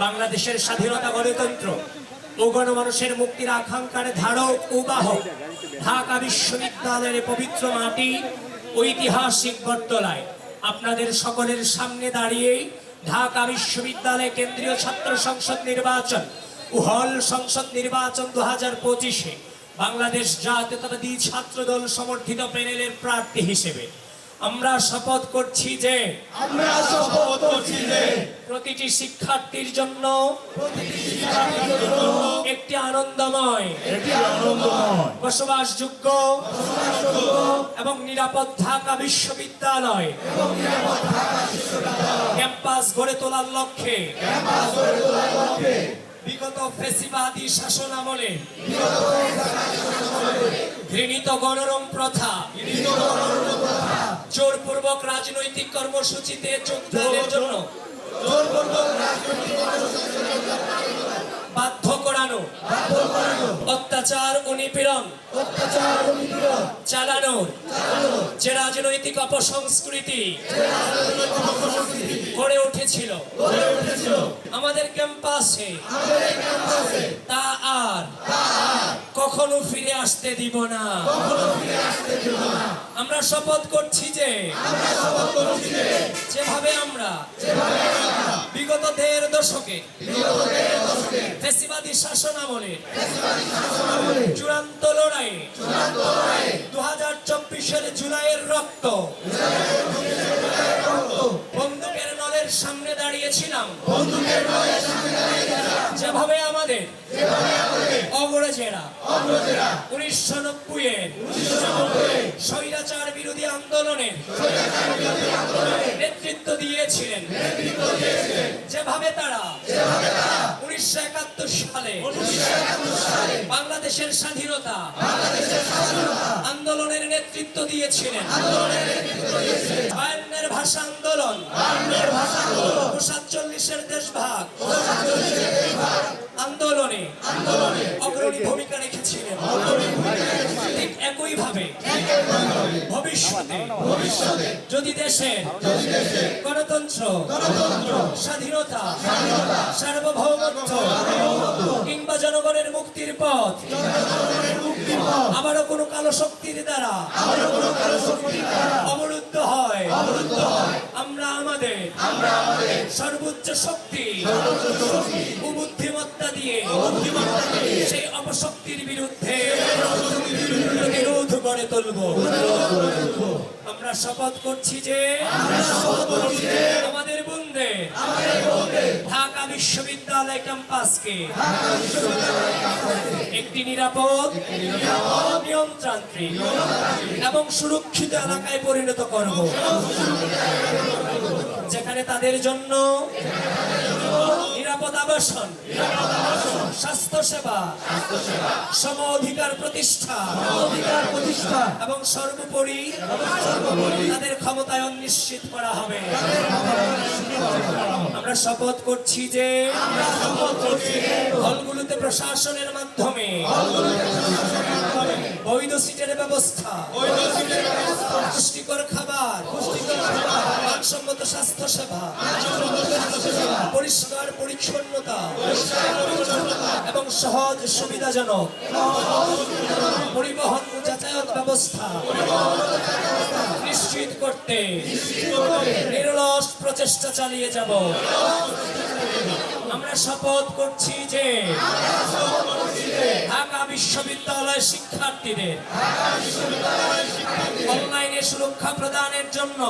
বাংলাদেশের স্বাধীনতা গণতন্ত্র ও গণমানুষের মুক্তির আকাঙ্ক্ষার ধারক ও বাহক, ঢাকা বিশ্ববিদ্যালয়ের পবিত্র মাটি ঐতিহাসিক বটতলায়। আপনাদের সকলের সামনে দাঁড়িয়ে ঢাকা বিশ্ববিদ্যালয় কেন্দ্রীয় ছাত্র সংসদ নির্বাচন ও হল সংসদ নির্বাচন দু হাজার পঁচিশে বাংলাদেশ জাতীয়তাবাদী ছাত্রদল সমর্থিত প্যানেলের প্রার্থী হিসেবে আমরা শপথ করছি যে আমরা শপথ করছি যে প্রতিটি শিক্ষার্থীর জন্য একটি আনন্দময় এটি আনন্দময় বসবাসযোগ্য এবং নিরাপদ ঢাকা বিশ্ববিদ্যালয়। ক্যাম্পাস গড়ে তোলার লক্ষ্যে ক্যাম্পাস গড়ে তোলার লক্ষ্যে বিগত ফেসিবাদী শাসন আমলে ঘৃণিত গণরম প্রথা জোরপূর্বক রাজনৈতিক কর্মসূচিতে যোগদানের জন্য বাধ্য করানো অত্যাচার ও নিপীড়ন চালানোর যে রাজনৈতিক অপসংস্কৃতি গড়ে আমাদের ক্যাম্পাসে। তা আর। কখনো ফিরে আসতে দিব না। কখনো ফিরে আসতে দেব না। আমরা শপথ করছি যে আমরা শপথ করছি যে যেভাবে আমরা যেভাবে বিগত দেড় দশকে ফেসিবাদী শাসন আমলে চূড়ান্ত লড়াই দু হাজার চব্বিশের জুলাইয়ের রক্ত বন্দুকের নলের সামনে দাঁড়িয়েছিলাম। বন্দুকের আমাদের যেভাবে অগ্রজেরা অগ্রজেরা উনিশশো নব্বই এর স্বৈরাচার বিরোধী আন্দোলনের স্বৈরাচার বিরোধী আন্দোলনে নেতৃত্ব দিয়েছিলেন। যেভাবে তারা উনিশশো একাত্তর সালে বাংলাদেশের স্বাধীনতা বাংলাদেশের স্বাধীনতা আন্দোলনের নেতৃত্ব দিয়েছিলেন। আন্দোলনের নেতৃত্ব দিয়েছিলেন। বায়ান্নের ভাষা আন্দোলন। বাংলার ভাষা আন্দোলন। সাতচল্লিশের সাতচল্লিশের দেশভাগ। আন্দোলনে আন্দোলনে অগ্রণী ভূমিকা রেখেছিলেন। অগ্রণী ভূমিকা রেখেছিলেন। ঠিক একইভাবে একইভাবে ভবিষ্যতে ভবিষ্যতে যদি দেশে গণতন্ত্র গণতন্ত্র স্বাধীনতা স্বাধীনতা সার্বভৌমত্ব কিংবা জনগণের মুক্তির পথ জনগণের মুক্তি পথ আবারও কোনো কালো শক্তির দ্বারা আবারও কোনো কারও শক্তির দ্বারা অবরুদ্ধ হয় অবরুদ্ধ হয় আমরা আমাদের আমরা আমাদের সর্বোচ্চ শক্তি। ও বুদ্ধিমত্তা দিয়ে। সেই অপশক্তির বিরুদ্ধে প্রতিরোধ গড়ে তুলব। আমরা শপথ করছি যে আমাদের বন্ধে ঢাকা বিশ্ববিদ্যালয় ক্যাম্পাসকে একটি নিরাপদ নিরাপদ নিয়ন্ত্রান্ত্রিক এবং সুরক্ষিত এলাকায় পরিণত করব যেখানে তাদের জন্য নিরাপদ আবাসন স্বাস্থ্য সেবা সম অধিকার প্রতিষ্ঠা অধিকার প্রতিষ্ঠা এবং সর্বোপরি তাদের ক্ষমতায়ন নিশ্চিত করা হবে। আমরা শপথ করছি যে হলগুলোতে প্রশাসনের মাধ্যমে বৈধ সিটের ব্যবস্থা। বৈধ সিটের ব্যবস্থা, পুষ্টিকর খাবার। পুষ্টিকর খাবার, মানসম্মত স্বাস্থ্য সেবা মানসম্মত পরিষ্কার পরিচ্ছন্নতা। পরিষ্কার পরিচ্ছন্নতা। এবং সহজ সুবিধাজনক। পরিবহন ও যাতায়াত ব্যবস্থা। নিশ্চিত করতে। নিরলস প্রচেষ্টা চালিয়ে যাব। আমরা শপথ করছি যে ঢাকা বিশ্ববিদ্যালয় শিক্ষার্থীদের। অনলাইনে সুরক্ষা প্রদানের জন্য।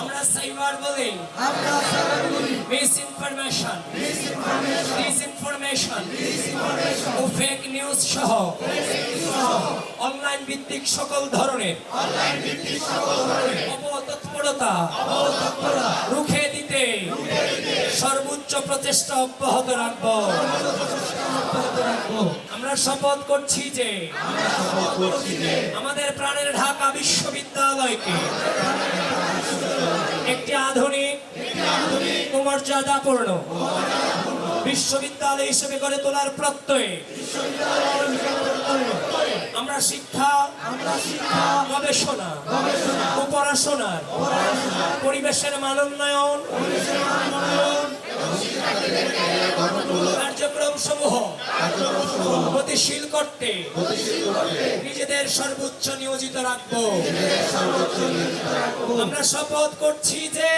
আমরা সাইবার বলিং। মিস ইনফরমেশন ও ফেক নিউজ সহ। অনলাইন ভিত্তিক সকল ধরনের। অপতৎপরতা অবতৎপরতা, রুখে সর্বোচ্চ প্রচেষ্টা অব্যাহত রাখব। আমরা শপথ করছি যে, আমাদের প্রাণের ঢাকা বিশ্ববিদ্যালয়কে একটি আধুনিক মর্যাদাপূর্ণ বিশ্ববিদ্যালয় হিসেবে গড়ে তোলার প্রত্যয়ে আমরা শিক্ষা আমরা শিক্ষা গবেষণা গবেষণা ও পড়াশোনার পড়াশোনা পরিবেশের মানোন্নয়ন পরিবেশের মান উন্নয়ন কার্যক্রম সমূহ গতিশীল করতে নিজেদের সর্বোচ্চ নিয়োজিত রাখব। আমরা শপথ করছি যে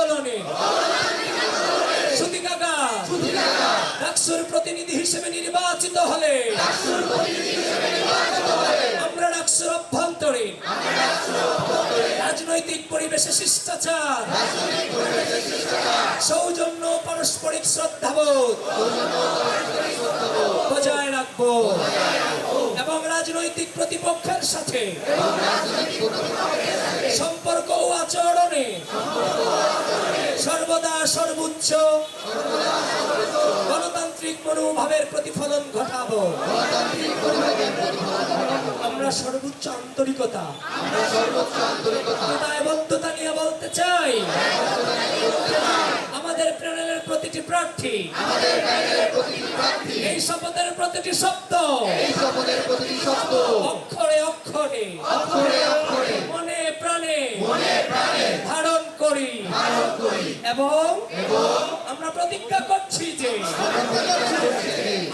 আন্দোলনে। সুতি কাকা, ডাকসুর প্রতিনিধি হিসেবে নির্বাচিত হলে আমরা ডাকসুর অভ্যন্তরে রাজনৈতিক পরিবেশে শিষ্টাচার, সৌজন্য পারস্পরিক শ্রদ্ধাবোধ বজায় রাখব। রাজনৈতিক প্রতিপক্ষের সাথে। সম্পর্ক ও আচরণে। সর্বদা সর্বোচ্চ। গণতান্ত্রিক মনোভাবের প্রতিফলন ঘটাবো। আমরা সর্বোচ্চ আন্তরিকতা। দায়বদ্ধতা নিয়ে বলতে চাই। আমাদের প্যানেলের প্রতিটি প্রার্থী। এই শপথের প্রতিটি শব্দ। শপথের প্রতিটি শব্দ। অক্ষরে অক্ষরে। অক্ষরে অক্ষরে। মনে প্রাণে। ধারণ করি। এবং আমরা প্রতিজ্ঞা করছি যে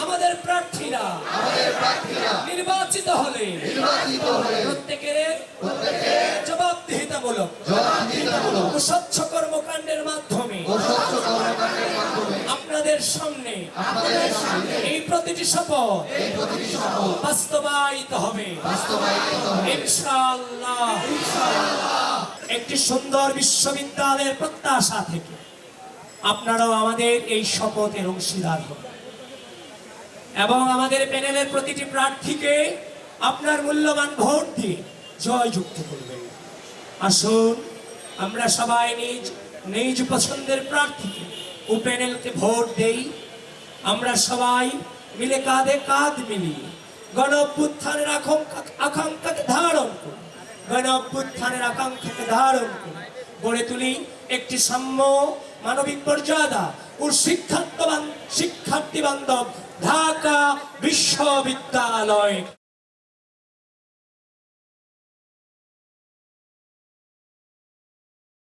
আমাদের প্রার্থীরা নির্বাচিত হলে নির্বাচিত হলে প্রত্যেকের জবাবদিহিতামূলক জবাবদিহিতামূলক স্বচ্ছ কর্মকাণ্ডের মাধ্যমে ও স্বচ্ছ কর্মকাণ্ডের মাধ্যমে আপনাদের সামনে এই প্রতিটি শপথ বাস্তবায়িত হবে। ইনশাআল্লাহ। একটি সুন্দর বিশ্ববিদ্যালয়ের প্রত্যাশা থেকে আপনারাও আমাদের এই শপথের অংশীদার হবেন এবং আমাদের প্যানেলের প্রতিটি প্রার্থীকে আপনার মূল্যবান ভোট দিয়ে জয়যুক্ত করবেন। আসুন আমরা সবাই নিজ নিজ পছন্দের প্রার্থীকে প্যানেলকে ভোট দেই, আমরা সবাই মিলে কাঁধে কাঁধ মিলিয়ে গণ অভ্যুত্থানের আকাঙ্ক্ষা আকাঙ্ক্ষাকে ধারণ করি গণ অভ্যুত্থানের আকাঙ্ক্ষাকে ধারণ করি। গড়ে তুলি একটি সাম্য মানবিক মর্যাদা ও শিক্ষার্থী শিক্ষার্থী বান্ধব ঢাকা বিশ্ববিদ্যালয়।